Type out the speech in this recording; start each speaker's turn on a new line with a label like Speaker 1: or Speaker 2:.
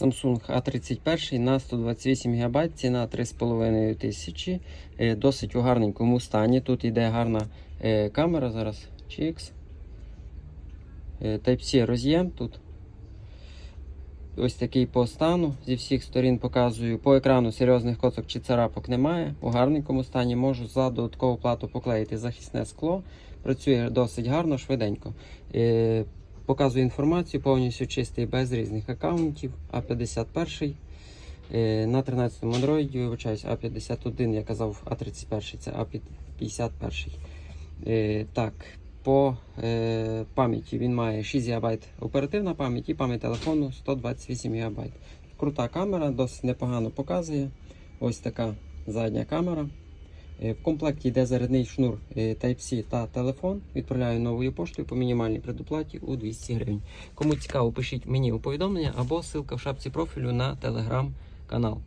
Speaker 1: Samsung A31 на 128 ГБ, ціна 3,5 тисячі. Е, Досить у гарненькому стані. Тут йде гарна е, камера зараз. Чікс. Е, Type-C роз'єм тут. Ось такий по стану. Зі всіх сторін показую. По екрану серйозних коцок чи царапок немає. У гарненькому стані можу за додаткову плату поклеїти захисне скло. Працює досить гарно, швиденько. Показую інформацію, повністю чистий без різних аккаунтів. А51. Е, На 13-му Android, вибачаюсь, А51, я казав, А31, це А51. Е, Так, по е, пам'яті він має 6 ГБ оперативна пам'ять і пам'ять телефону 128 ГБ. Крута камера, досить непогано показує. Ось така задня камера. Е, В комплекті йде зарядний шнур е, Type-C та телефон. Відправляю новою поштою по мінімальній предоплаті у 200 гривень. Кому цікаво, пишіть мені у повідомлення або ссылка в шапці профілю на телеграм-канал.